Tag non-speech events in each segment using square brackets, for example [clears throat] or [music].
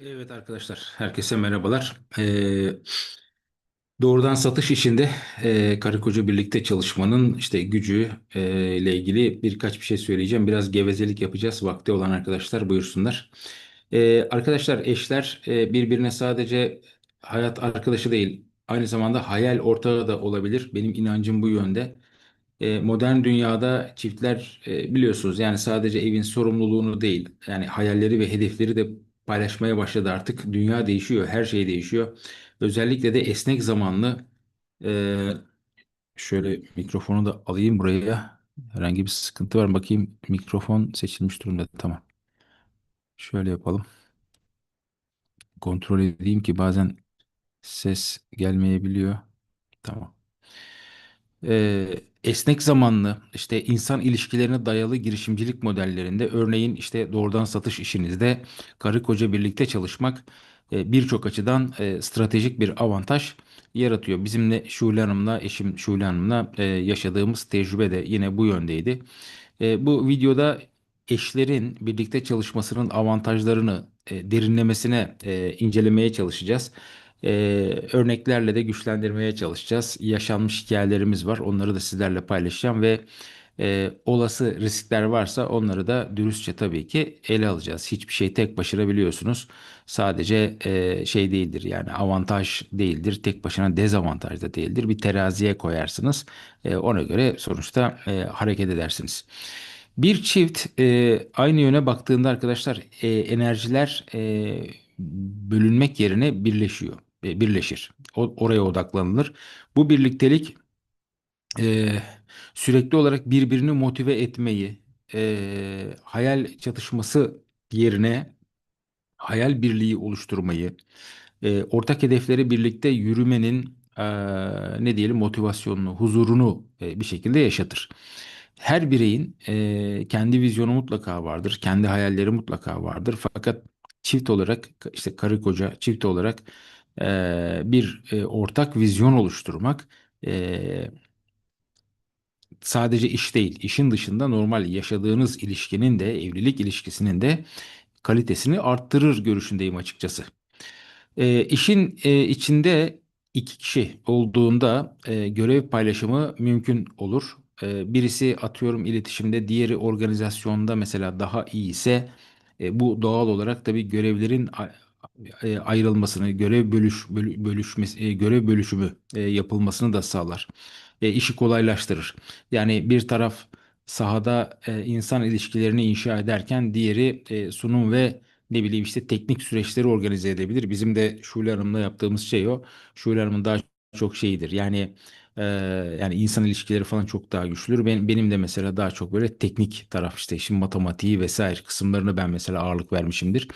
Evet arkadaşlar, herkese merhabalar. Ee, doğrudan satış işinde e, karı koca birlikte çalışmanın işte gücü e, ile ilgili birkaç bir şey söyleyeceğim. Biraz gevezelik yapacağız. Vakti olan arkadaşlar buyursunlar. Ee, arkadaşlar, eşler e, birbirine sadece hayat arkadaşı değil, aynı zamanda hayal ortağı da olabilir. Benim inancım bu yönde. E, modern dünyada çiftler e, biliyorsunuz yani sadece evin sorumluluğunu değil yani hayalleri ve hedefleri de paylaşmaya başladı artık. Dünya değişiyor, her şey değişiyor. Özellikle de esnek zamanlı e, şöyle mikrofonu da alayım buraya. Herhangi bir sıkıntı var mı? Bakayım mikrofon seçilmiş durumda. Tamam. Şöyle yapalım. Kontrol edeyim ki bazen ses gelmeyebiliyor. Tamam. Ee, esnek zamanlı işte insan ilişkilerine dayalı girişimcilik modellerinde örneğin işte doğrudan satış işinizde karı koca birlikte çalışmak e, birçok açıdan e, stratejik bir avantaj yaratıyor. Bizimle Şule Hanım'la eşim Şule Hanım'la e, yaşadığımız tecrübe de yine bu yöndeydi. E, bu videoda eşlerin birlikte çalışmasının avantajlarını e, derinlemesine e, incelemeye çalışacağız. E, örneklerle de güçlendirmeye çalışacağız. Yaşanmış hikayelerimiz var. Onları da sizlerle paylaşacağım ve e, olası riskler varsa onları da dürüstçe tabii ki ele alacağız. Hiçbir şey tek başına biliyorsunuz. Sadece e, şey değildir yani avantaj değildir. Tek başına dezavantaj da değildir. Bir teraziye koyarsınız. E, ona göre sonuçta e, hareket edersiniz. Bir çift e, aynı yöne baktığında arkadaşlar e, enerjiler e, bölünmek yerine birleşiyor, birleşir. O, oraya odaklanılır. Bu birliktelik e, sürekli olarak birbirini motive etmeyi, e, hayal çatışması yerine hayal birliği oluşturmayı, e, ortak hedefleri birlikte yürümenin e, ne diyelim motivasyonunu, huzurunu e, bir şekilde yaşatır. Her bireyin e, kendi vizyonu mutlaka vardır, kendi hayalleri mutlaka vardır. Fakat çift olarak işte karı koca çift olarak e, bir e, ortak vizyon oluşturmak e, sadece iş değil, işin dışında normal yaşadığınız ilişkinin de evlilik ilişkisinin de kalitesini arttırır görüşündeyim açıkçası. E, işin e, içinde iki kişi olduğunda e, görev paylaşımı mümkün olur. E, birisi atıyorum iletişimde, diğeri organizasyonda mesela daha iyi ise e, bu doğal olarak tabii görevlerin ayrılmasını, görev bölüş bölü- bölüşmesi, e, görev bölüşümü e, yapılmasını da sağlar. E, işi kolaylaştırır. Yani bir taraf sahada e, insan ilişkilerini inşa ederken diğeri e, sunum ve ne bileyim işte teknik süreçleri organize edebilir. Bizim de Şule Hanım'la yaptığımız şey o. Şule Hanım'ın daha çok şeyidir. Yani yani insan ilişkileri falan çok daha güçlüdür. Benim, benim de mesela daha çok böyle teknik taraf işte işin matematiği vesaire kısımlarını ben mesela ağırlık vermişimdir.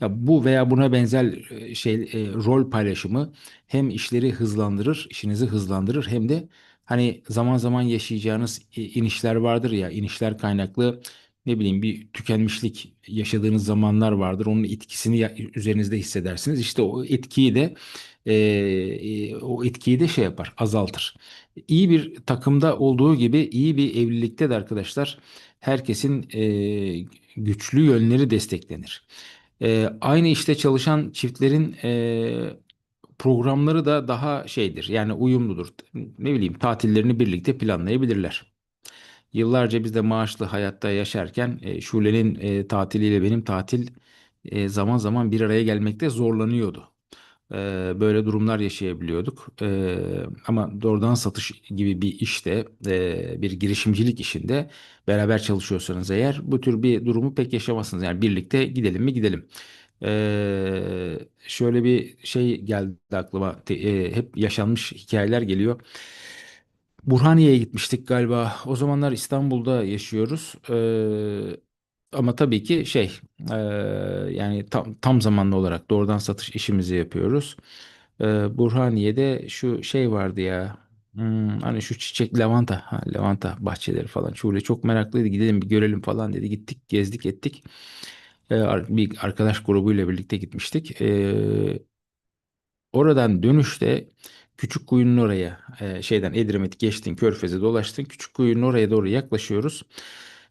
Ya bu veya buna benzer şey e, rol paylaşımı hem işleri hızlandırır, işinizi hızlandırır hem de hani zaman zaman yaşayacağınız inişler vardır ya inişler kaynaklı ne bileyim bir tükenmişlik yaşadığınız zamanlar vardır. Onun etkisini üzerinizde hissedersiniz. İşte o etkiyi de e, o etkiyi de şey yapar, azaltır. İyi bir takımda olduğu gibi iyi bir evlilikte de arkadaşlar herkesin e, güçlü yönleri desteklenir. E, aynı işte çalışan çiftlerin e, programları da daha şeydir. Yani uyumludur. Ne bileyim tatillerini birlikte planlayabilirler. Yıllarca biz de maaşlı hayatta yaşarken e, Şule'nin e, tatiliyle benim tatil e, zaman zaman bir araya gelmekte zorlanıyordu. E, böyle durumlar yaşayabiliyorduk. E, ama doğrudan satış gibi bir işte, e, bir girişimcilik işinde beraber çalışıyorsanız eğer bu tür bir durumu pek yaşamazsınız. Yani birlikte gidelim mi gidelim. E, şöyle bir şey geldi aklıma. E, hep yaşanmış hikayeler geliyor. Burhaniye'ye gitmiştik galiba. O zamanlar İstanbul'da yaşıyoruz. Ee, ama tabii ki şey e, yani tam, tam zamanlı olarak doğrudan satış işimizi yapıyoruz. Ee, Burhaniye'de şu şey vardı ya. Hmm, hani şu çiçek lavanta, ha, lavanta bahçeleri falan. Şöyle çok meraklıydı. Gidelim bir görelim falan dedi. Gittik, gezdik, ettik. Ee, bir arkadaş grubuyla birlikte gitmiştik. Ee, Oradan dönüşte küçük kuyunun oraya e, şeyden Edremit geçtin Körfez'e dolaştın küçük kuyunun oraya doğru yaklaşıyoruz.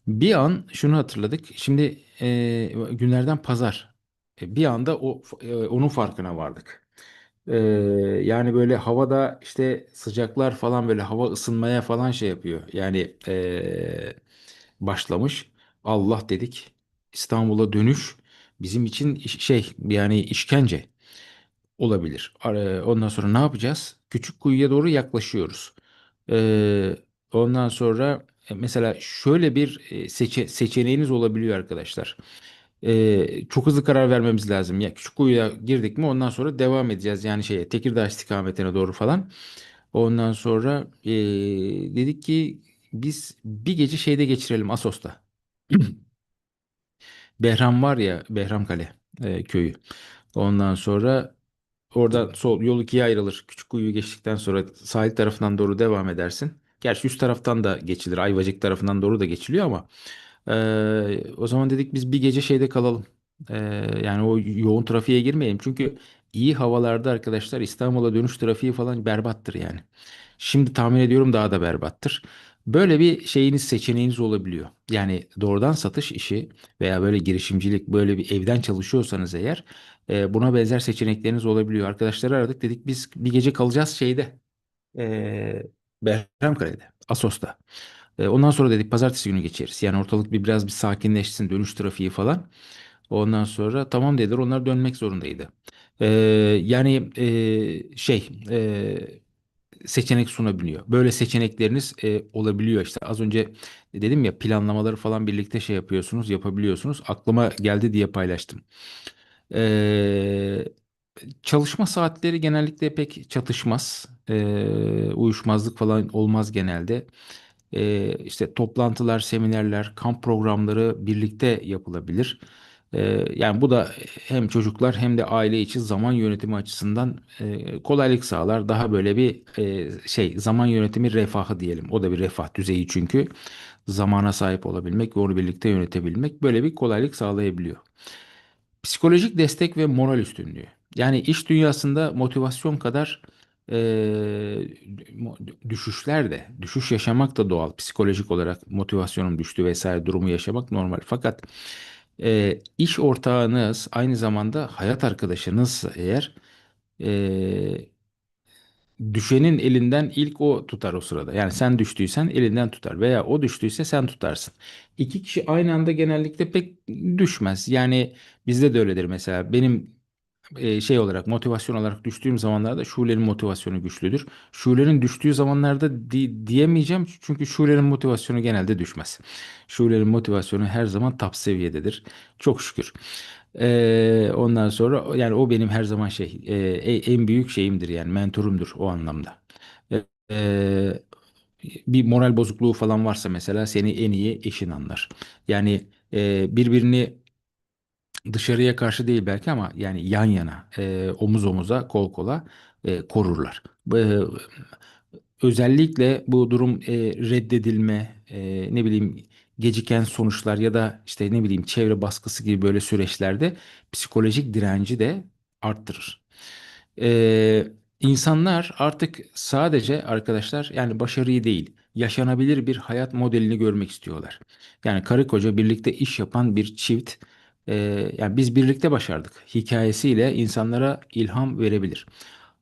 Bir an şunu hatırladık. Şimdi e, günlerden pazar. E, bir anda o e, onun farkına vardık. E, yani böyle havada işte sıcaklar falan böyle hava ısınmaya falan şey yapıyor. Yani e, başlamış. Allah dedik. İstanbul'a dönüş bizim için iş- şey yani işkence olabilir. Ondan sonra ne yapacağız? Küçük kuyuya doğru yaklaşıyoruz. Ee, ondan sonra e, mesela şöyle bir e, seçe- seçeneğiniz olabiliyor arkadaşlar. Ee, çok hızlı karar vermemiz lazım. Ya küçük kuyuya girdik mi ondan sonra devam edeceğiz. Yani şeye Tekirdağ istikametine doğru falan. Ondan sonra e, dedik ki biz bir gece şeyde geçirelim Assos'ta. [clears throat] Behram var ya Behram Kale e, köyü. Ondan sonra oradan sol yol ikiye ayrılır. Küçük kuyuyu geçtikten sonra sahil tarafından doğru devam edersin. Gerçi üst taraftan da geçilir. Ayvacık tarafından doğru da geçiliyor ama e, o zaman dedik biz bir gece şeyde kalalım. E, yani o yoğun trafiğe girmeyelim. Çünkü iyi havalarda arkadaşlar İstanbul'a dönüş trafiği falan berbattır yani. Şimdi tahmin ediyorum daha da berbattır. Böyle bir şeyiniz seçeneğiniz olabiliyor. Yani doğrudan satış işi veya böyle girişimcilik böyle bir evden çalışıyorsanız eğer e, buna benzer seçenekleriniz olabiliyor. Arkadaşları aradık dedik biz bir gece kalacağız şeyde e, Behramkale'de Assos'ta. E, ondan sonra dedik pazartesi günü geçeriz. Yani ortalık bir biraz bir sakinleşsin dönüş trafiği falan. Ondan sonra tamam dediler onlar dönmek zorundaydı. E, yani e, şey e, seçenek sunabiliyor. Böyle seçenekleriniz e, olabiliyor işte. Az önce dedim ya planlamaları falan birlikte şey yapıyorsunuz, yapabiliyorsunuz. Aklıma geldi diye paylaştım. Ee, çalışma saatleri genellikle pek çatışmaz. Ee, uyuşmazlık falan olmaz genelde. Ee, işte toplantılar, seminerler, kamp programları birlikte yapılabilir. Ee, yani bu da hem çocuklar hem de aile için zaman yönetimi açısından e, kolaylık sağlar. Daha böyle bir e, şey zaman yönetimi refahı diyelim. O da bir refah düzeyi çünkü zamana sahip olabilmek ve onu birlikte yönetebilmek böyle bir kolaylık sağlayabiliyor. Psikolojik destek ve moral üstünlüğü. Yani iş dünyasında motivasyon kadar e, düşüşler de, düşüş yaşamak da doğal. Psikolojik olarak motivasyonun düştü vesaire durumu yaşamak normal. Fakat e, iş ortağınız aynı zamanda hayat arkadaşınız eğer e, düşenin elinden ilk o tutar o sırada. Yani sen düştüysen elinden tutar veya o düştüyse sen tutarsın. İki kişi aynı anda genellikle pek düşmez. Yani bizde de öyledir mesela. Benim şey olarak motivasyon olarak düştüğüm zamanlarda Şule'nin motivasyonu güçlüdür. Şule'nin düştüğü zamanlarda di- diyemeyeceğim çünkü Şule'nin motivasyonu genelde düşmez. Şule'nin motivasyonu her zaman top seviyededir. Çok şükür. E, ondan sonra yani o benim her zaman şey e, en büyük şeyimdir yani mentorumdur o anlamda. E, bir moral bozukluğu falan varsa mesela seni en iyi eşin anlar. Yani e, birbirini dışarıya karşı değil belki ama yani yan yana, e, omuz omuza, kol kola e, korurlar. E, özellikle bu durum e, reddedilme, e, ne bileyim geciken sonuçlar ya da işte ne bileyim çevre baskısı gibi böyle süreçlerde psikolojik direnci de arttırır. E, insanlar artık sadece arkadaşlar yani başarıyı değil, yaşanabilir bir hayat modelini görmek istiyorlar. Yani karı koca birlikte iş yapan bir çift e, yani biz birlikte başardık hikayesiyle insanlara ilham verebilir.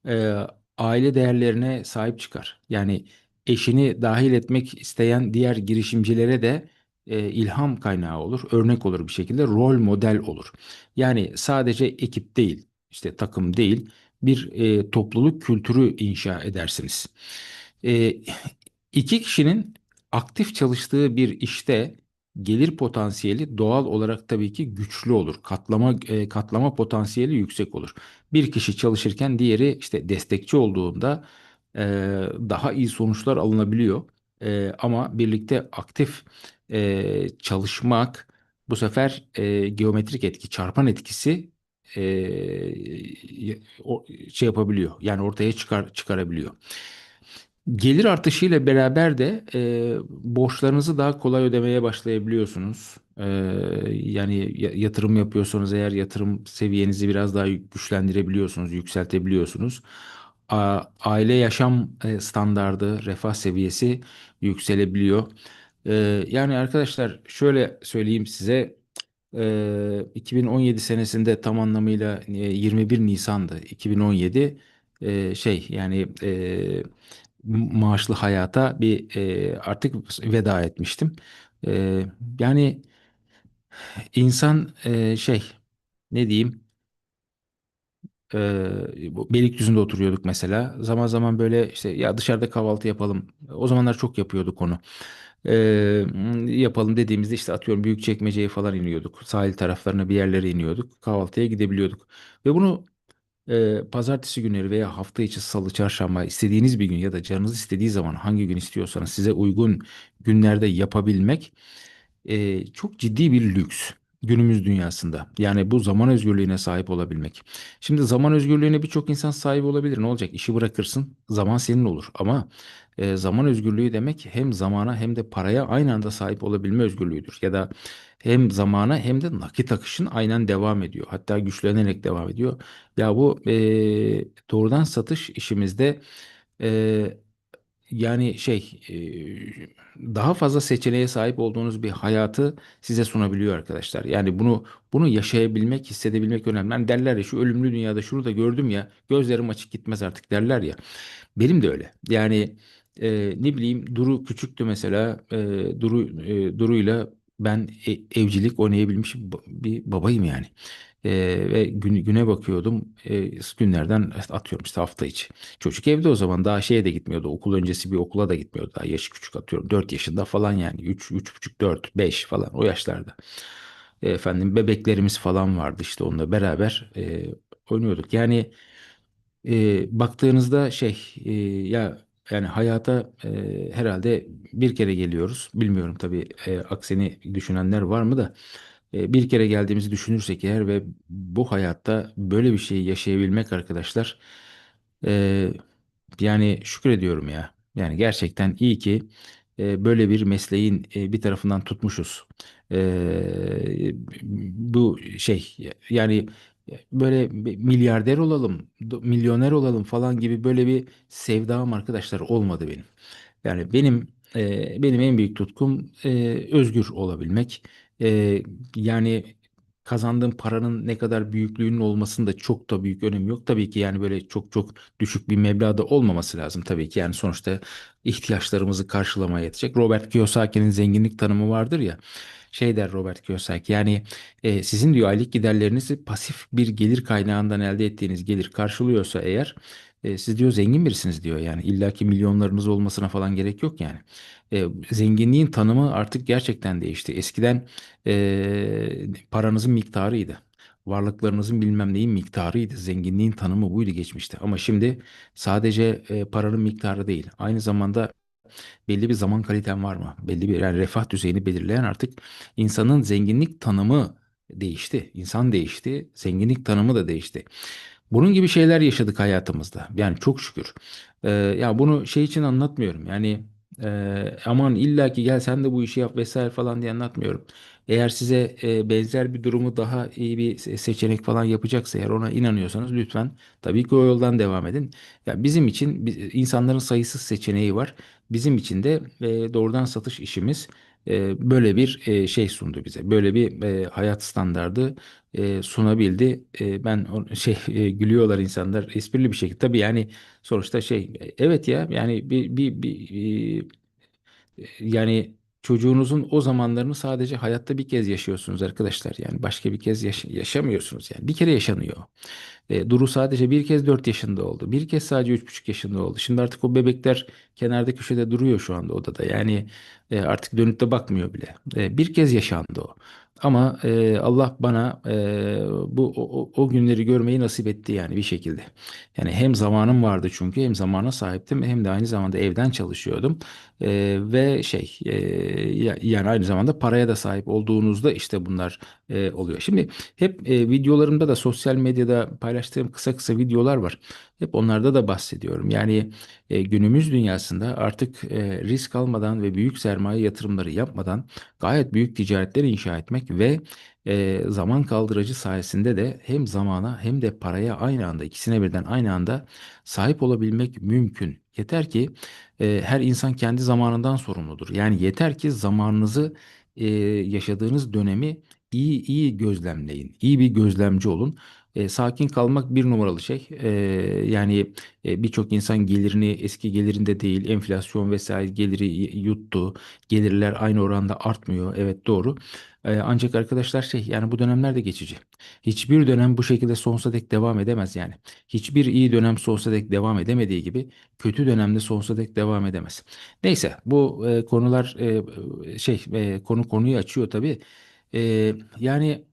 E, aile değerlerine sahip çıkar. Yani eşini dahil etmek isteyen diğer girişimcilere de e, ilham kaynağı olur, örnek olur bir şekilde, rol model olur. Yani sadece ekip değil, işte takım değil, bir e, topluluk kültürü inşa edersiniz. E, iki kişinin aktif çalıştığı bir işte gelir potansiyeli doğal olarak tabii ki güçlü olur. Katlama e, katlama potansiyeli yüksek olur. Bir kişi çalışırken diğeri işte destekçi olduğunda e, daha iyi sonuçlar alınabiliyor. E, ama birlikte aktif e, çalışmak bu sefer e, geometrik etki, çarpan etkisi e, o, şey yapabiliyor. Yani ortaya çıkar çıkarabiliyor. Gelir artışıyla beraber de e, borçlarınızı daha kolay ödemeye başlayabiliyorsunuz. E, yani ya- yatırım yapıyorsanız eğer yatırım seviyenizi biraz daha güçlendirebiliyorsunuz, yükseltebiliyorsunuz. Aile yaşam e, standardı, refah seviyesi yükselebiliyor. E, yani arkadaşlar şöyle söyleyeyim size. Ee, 2017 senesinde tam anlamıyla e, 21 Nisan'dı. 2017 e, şey yani e, maaşlı hayata bir e, artık veda etmiştim. E, yani insan e, şey ne diyeyim e, Beylikdüzü'nde oturuyorduk mesela. Zaman zaman böyle işte ya dışarıda kahvaltı yapalım. O zamanlar çok yapıyorduk onu. E, yapalım dediğimizde işte atıyorum Büyükçekmece'ye falan iniyorduk. Sahil taraflarına bir yerlere iniyorduk. Kahvaltıya gidebiliyorduk. Ve bunu e, pazartesi günleri veya hafta içi salı, çarşamba istediğiniz bir gün ya da canınız istediği zaman hangi gün istiyorsanız size uygun günlerde yapabilmek e, çok ciddi bir lüks günümüz dünyasında. Yani bu zaman özgürlüğüne sahip olabilmek. Şimdi zaman özgürlüğüne birçok insan sahip olabilir. Ne olacak? İşi bırakırsın, zaman senin olur. Ama e, zaman özgürlüğü demek hem zamana hem de paraya aynı anda sahip olabilme özgürlüğüdür. Ya da hem zamana hem de nakit akışın aynen devam ediyor. Hatta güçlenerek devam ediyor. Ya bu e, doğrudan satış işimizde e, yani şey e, daha fazla seçeneğe sahip olduğunuz bir hayatı size sunabiliyor arkadaşlar. Yani bunu bunu yaşayabilmek, hissedebilmek önemli. Hani derler ya şu ölümlü dünyada şunu da gördüm ya gözlerim açık gitmez artık derler ya. Benim de öyle. Yani e, ne bileyim Duru küçüktü mesela. E, Duru e, Duru'yla ben e- evcilik oynayabilmiş bir babayım yani. E, ve gün, güne bakıyordum. E, günlerden atıyorum işte hafta içi. Çocuk evde o zaman daha şeye de gitmiyordu. Okul öncesi bir okula da gitmiyordu. Daha yaşı küçük atıyorum. 4 yaşında falan yani. üç üç buçuk 4 5 falan o yaşlarda. E, efendim bebeklerimiz falan vardı işte onunla beraber e, oynuyorduk. Yani e, baktığınızda şey e, ya yani hayata e, herhalde bir kere geliyoruz. Bilmiyorum tabii e, aksini düşünenler var mı da e, bir kere geldiğimizi düşünürsek eğer ve bu hayatta böyle bir şeyi yaşayabilmek arkadaşlar e, yani şükrediyorum ya. Yani gerçekten iyi ki e, böyle bir mesleğin e, bir tarafından tutmuşuz. E, bu şey yani böyle milyarder olalım, milyoner olalım falan gibi böyle bir sevdam arkadaşlar olmadı benim. Yani benim e, benim en büyük tutkum e, özgür olabilmek. E, yani kazandığım paranın ne kadar büyüklüğünün olmasının da çok da büyük önemi yok. Tabii ki yani böyle çok çok düşük bir meblağda olmaması lazım tabii ki. Yani sonuçta ihtiyaçlarımızı karşılamaya yetecek. Robert Kiyosaki'nin zenginlik tanımı vardır ya. Şey der Robert Kiyosaki yani e, sizin diyor aylık giderlerinizi pasif bir gelir kaynağından elde ettiğiniz gelir karşılıyorsa eğer e, siz diyor zengin birisiniz diyor. Yani illaki milyonlarınız olmasına falan gerek yok yani. E, zenginliğin tanımı artık gerçekten değişti. Eskiden e, paranızın miktarıydı. Varlıklarınızın bilmem neyin miktarıydı. Zenginliğin tanımı buydu geçmişte. Ama şimdi sadece e, paranın miktarı değil. Aynı zamanda belli bir zaman kaliten var mı? Belli bir yani refah düzeyini belirleyen artık insanın zenginlik tanımı değişti. İnsan değişti, zenginlik tanımı da değişti. Bunun gibi şeyler yaşadık hayatımızda. Yani çok şükür. Ee, ya bunu şey için anlatmıyorum. Yani e, aman illa ki gel sen de bu işi yap vesaire falan diye anlatmıyorum. Eğer size e, benzer bir durumu daha iyi bir se- seçenek falan yapacaksa eğer ona inanıyorsanız lütfen tabii ki o yoldan devam edin. Ya bizim için biz- insanların sayısız seçeneği var. Bizim için de e, doğrudan satış işimiz böyle bir şey sundu bize. Böyle bir hayat standardı sunabildi. Ben şey [laughs] gülüyorlar insanlar esprili bir şekilde. Tabii yani sonuçta şey e, evet ya yani bir bir bir e, yani çocuğunuzun o zamanlarını sadece hayatta bir kez yaşıyorsunuz arkadaşlar. Yani başka bir kez yaş- yaşamıyorsunuz yani. Bir kere yaşanıyor. E, Duru sadece bir kez 4 yaşında oldu. Bir kez sadece üç buçuk yaşında oldu. Şimdi artık o bebekler kenarda köşede duruyor şu anda odada. Yani e, artık dönüp de bakmıyor bile. E, bir kez yaşandı o. Ama e, Allah bana e, bu o, o günleri görmeyi nasip etti yani bir şekilde. Yani hem zamanım vardı çünkü hem zamana sahiptim hem de aynı zamanda evden çalışıyordum. E, ve şey e, ya- yani aynı zamanda paraya da sahip olduğunuzda işte bunlar e, oluyor. Şimdi hep e, videolarımda da sosyal medyada paylaştığım kısa kısa videolar var. Hep onlarda da bahsediyorum. Yani e, günümüz dünyasında artık e, risk almadan ve büyük sermaye yatırımları yapmadan gayet büyük ticaretler inşa etmek ve e, zaman kaldırıcı sayesinde de hem zamana hem de paraya aynı anda ikisine birden aynı anda sahip olabilmek mümkün. Yeter ki e, her insan kendi zamanından sorumludur. Yani yeter ki zamanınızı e, yaşadığınız dönemi iyi iyi gözlemleyin. İyi bir gözlemci olun. E, sakin kalmak bir numaralı şey. E, yani e, birçok insan gelirini eski gelirinde değil, enflasyon vesaire geliri yuttu. Gelirler aynı oranda artmıyor. Evet doğru. E, ancak arkadaşlar şey yani bu dönemler de geçici. Hiçbir dönem bu şekilde sonsuza dek devam edemez yani. Hiçbir iyi dönem sonsuza dek devam edemediği gibi kötü dönemde sonsuza dek devam edemez. Neyse bu e, konular e, şey e, konu konuyu açıyor tabii. E, yani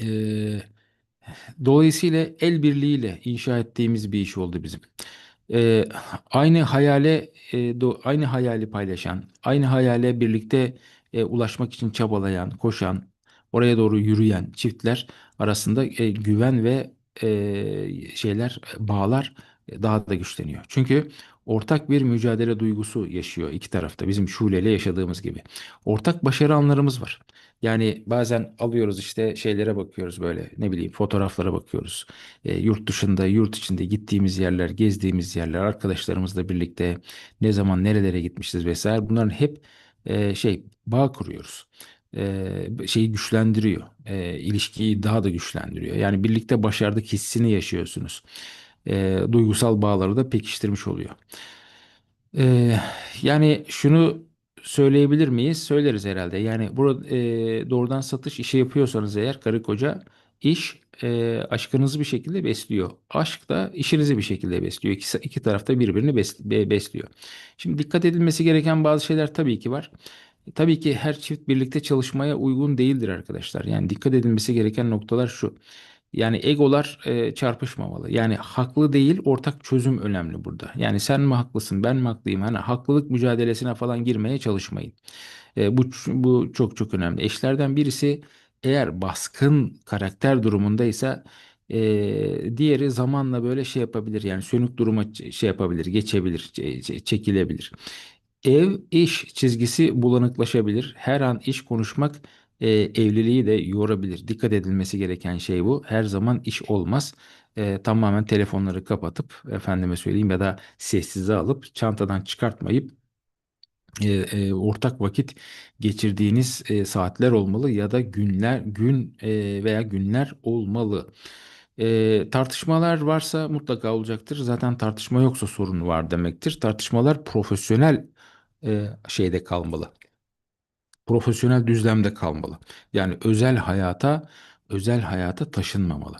e, dolayısıyla el birliğiyle inşa ettiğimiz bir iş oldu bizim. E, aynı hayale e, do- aynı hayali paylaşan, aynı hayale birlikte e, ulaşmak için çabalayan, koşan, oraya doğru yürüyen çiftler arasında e, güven ve e, şeyler bağlar e, daha da güçleniyor. Çünkü ortak bir mücadele duygusu yaşıyor iki tarafta bizim Şule'yle yaşadığımız gibi. Ortak başarı anlarımız var. Yani bazen alıyoruz işte şeylere bakıyoruz böyle ne bileyim fotoğraflara bakıyoruz. E, yurt dışında, yurt içinde gittiğimiz yerler, gezdiğimiz yerler, arkadaşlarımızla birlikte ne zaman nerelere gitmişiz vesaire. Bunların hep e, şey bağ kuruyoruz. E, şeyi güçlendiriyor. E, ilişkiyi daha da güçlendiriyor. Yani birlikte başardık hissini yaşıyorsunuz. E, duygusal bağları da pekiştirmiş oluyor. Ee, yani şunu söyleyebilir miyiz? Söyleriz herhalde. Yani burada e, doğrudan satış işi yapıyorsanız eğer karı koca iş e, aşkınızı bir şekilde besliyor. Aşk da işinizi bir şekilde besliyor. İki, iki taraf da birbirini bes- be- besliyor. Şimdi dikkat edilmesi gereken bazı şeyler tabii ki var. Tabii ki her çift birlikte çalışmaya uygun değildir arkadaşlar. Yani dikkat edilmesi gereken noktalar şu. Yani egolar e, çarpışmamalı. Yani haklı değil, ortak çözüm önemli burada. Yani sen mi haklısın, ben mi haklıyım? Hani haklılık mücadelesine falan girmeye çalışmayın. E, bu bu çok çok önemli. Eşlerden birisi eğer baskın karakter durumundaysa e, diğeri zamanla böyle şey yapabilir. Yani sönük duruma şey yapabilir, geçebilir, çekilebilir. Ev iş çizgisi bulanıklaşabilir. Her an iş konuşmak e, evliliği de yorabilir. Dikkat edilmesi gereken şey bu. Her zaman iş olmaz. E, tamamen telefonları kapatıp efendime söyleyeyim ya da sessize alıp çantadan çıkartmayıp e, e, ortak vakit geçirdiğiniz e, saatler olmalı ya da günler gün e, veya günler olmalı. E, tartışmalar varsa mutlaka olacaktır. Zaten tartışma yoksa sorun var demektir. Tartışmalar profesyonel e, şeyde kalmalı profesyonel düzlemde kalmalı. Yani özel hayata özel hayata taşınmamalı.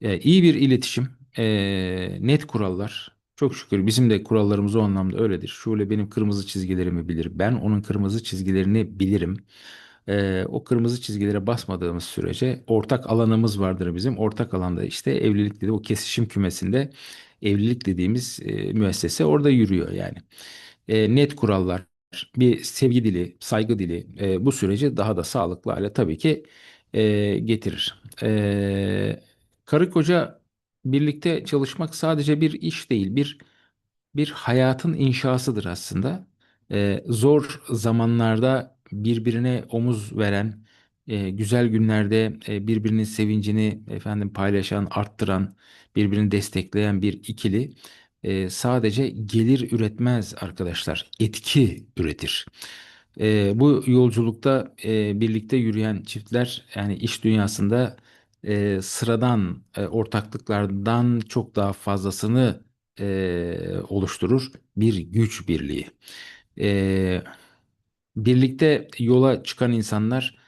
E, iyi bir iletişim, e, net kurallar. Çok şükür bizim de kurallarımız o anlamda öyledir. Şöyle benim kırmızı çizgilerimi bilir. Ben onun kırmızı çizgilerini bilirim. E, o kırmızı çizgilere basmadığımız sürece ortak alanımız vardır bizim. Ortak alanda işte evlilik dedi o kesişim kümesinde evlilik dediğimiz e, müessese orada yürüyor yani. E, net kurallar, bir sevgi dili, saygı dili e, bu süreci daha da sağlıklı hale tabii ki e, getirir. E, karı koca birlikte çalışmak sadece bir iş değil, bir bir hayatın inşasıdır aslında. E, zor zamanlarda birbirine omuz veren, e, güzel günlerde e, birbirinin sevincini efendim paylaşan, arttıran, birbirini destekleyen bir ikili e, sadece gelir üretmez arkadaşlar, etki üretir. E, bu yolculukta e, birlikte yürüyen çiftler yani iş dünyasında e, sıradan e, ortaklıklardan çok daha fazlasını e, oluşturur bir güç birliği. E, birlikte yola çıkan insanlar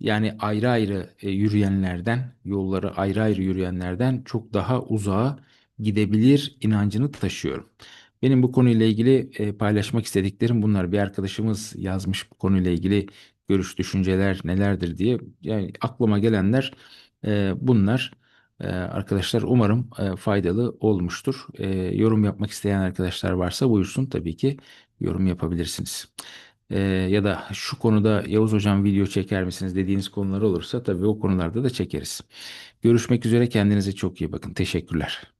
yani ayrı ayrı e, yürüyenlerden, yolları ayrı ayrı yürüyenlerden çok daha uzağa gidebilir inancını taşıyorum. Benim bu konuyla ilgili e, paylaşmak istediklerim bunlar. Bir arkadaşımız yazmış bu konuyla ilgili görüş, düşünceler nelerdir diye. Yani aklıma gelenler e, bunlar. E, arkadaşlar umarım e, faydalı olmuştur. E, yorum yapmak isteyen arkadaşlar varsa buyursun tabii ki yorum yapabilirsiniz. E, ya da şu konuda Yavuz Hocam video çeker misiniz dediğiniz konular olursa tabii o konularda da çekeriz. Görüşmek üzere kendinize çok iyi bakın. Teşekkürler.